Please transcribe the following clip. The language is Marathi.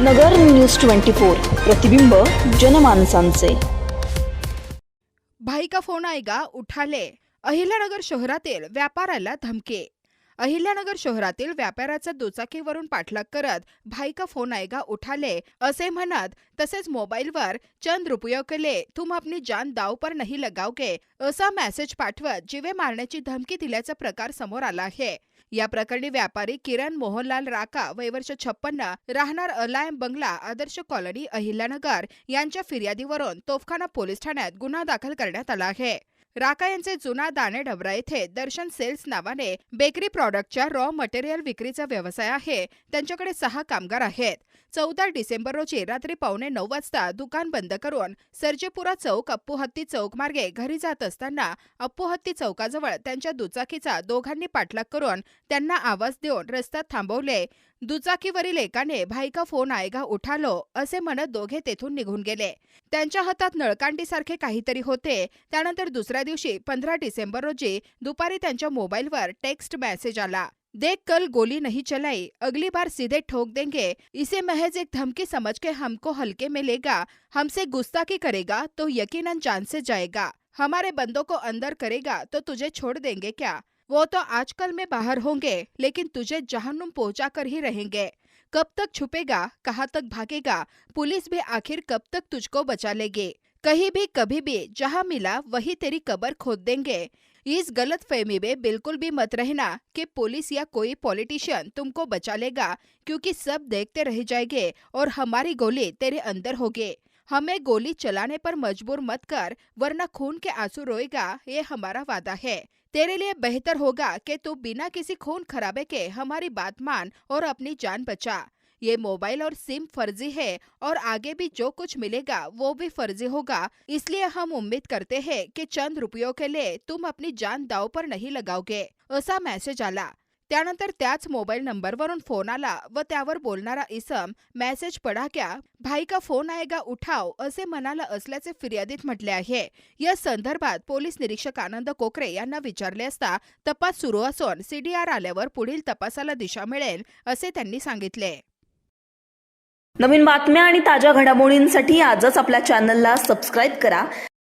नगर न्यूज ट्वेंटी फोर प्रतिबिंब जनमानसांचे. भाई का फोन आएगा उठाले अहिल्यानगर शहरातील व्यापाराला धमके. अहिल्यानगर शहरातील व्यापाऱ्याचा दुचाकीवरून पाठलाग करत भाई का फोन आएगा उठाले असे म्हणत तसेच मोबाईलवर चंद रुपये केले तुम अपनी जान दाव पर नहीं लगावगे असा मेसेज पाठवत जीवे मारण्याची धमकी दिल्याचा प्रकार समोर आला आहे. या प्रकरणी व्यापारी किरण मोहनलाल राका वैवर्ष छप्पन्न राहणार अलायम बंगला आदर्श कॉलनी अहिल्यानगर यांच्या फिर्यादीवरून तोफखाना पोलीस ठाण्यात गुन्हा दाखल करण्यात आला आहे. राका यांचे जुना दाणे ढबरा येथे दर्शन सेल्स नावाने बेकरी प्रॉडक्टच्या रॉ मटेरियल विक्रीचा व्यवसाय आहे. त्यांच्याकडे सहा कामगार आहेत. चौदा डिसेंबर रोजी रात्री पावणे नऊ वाजता दुकान बंद करून सर्जेपुरा चौक अप्पूहत्ती चौक मार्गे घरी जात असताना अप्पूहत्ती चौकाजवळ त्यांच्या दुचाकीचा दोघांनी पाठलाग करून त्यांना आवाज देऊन रस्त्यात थांबवले. दुचाकीवरील एकाने भाई का फोन आएगा उठा लो असे म्हणत दोघे तेथून निघून गेले. त्यांच्या हातात नळकांडीसारखे काहीतरी होते. त्यानंतर दुसऱ्या दिवशी पंधरा डिसेंबर रोजी दुपारी त्यांच्या मोबाईलवर टेक्स्ट मेसेज आला. देख कल गोली नहीं चलाई अगली बार सीधे ठोक देंगे इसे महज एक धमकी समझ के हमको हल्के में लेगा हमसे गुस्ताखी करेगा तो यकीनन जान से जाएगा हमारे बंदों को अंदर करेगा तो तुझे छोड़ देंगे क्या? वो तो आजकल में बाहर होंगे, लेकिन तुझे जहन्नुम पहुँचा कर ही रहेंगे। कब तक छुपेगा, कहाँ तक भागेगा, पुलिस भी आखिर कब तक तुझको बचा लेगी। कहीं भी, कभी भी, जहाँ मिला, वही तेरी कबर खोद देंगे। इस गलत फहमी में बिल्कुल भी मत रहना कि पुलिस या कोई पॉलिटिशियन तुमको बचा लेगा, क्योंकि सब देखते रह जाएँगे और हमारी गोली तेरे अंदर होगी। हमें गोली चलाने पर मजबूर मत कर, वरना खून के आँसू रोएगा, ये हमारा वादा है। तेरे लिए बेहतर होगा कि तू बिना किसी खून खराबे के हमारी बात मान और अपनी जान बचा। ये मोबाइल और सिम फर्जी है और आगे भी जो कुछ मिलेगा, वो भी फर्जी होगा। इसलिए हम उम्मीद करते हैं कि चंद रुपयों के लिए तुम अपनी जान दाव पर नहीं लगाओगे। ऐसा मैसेज आला। त्यानंतर त्याच मोबाईल नंबरवरून फोन आला व त्यावर बोलणारा इसम मेसेज पडा क्या भाई का फोन आएगा उठाव असे म्हणाला असल्याचे फिर्यादीत म्हटले आहे. या संदर्भात पोलीस निरीक्षक आनंद कोकरे यांना विचारले असता तपास सुरू असून सीडीआर आल्यावर पुढील तपासाला दिशा मिळेल असे त्यांनी सांगितले. नवीन बातम्या आणि ताज्या घडामोडींसाठी आजच आपल्या चॅनलला सबस्क्राईब करा.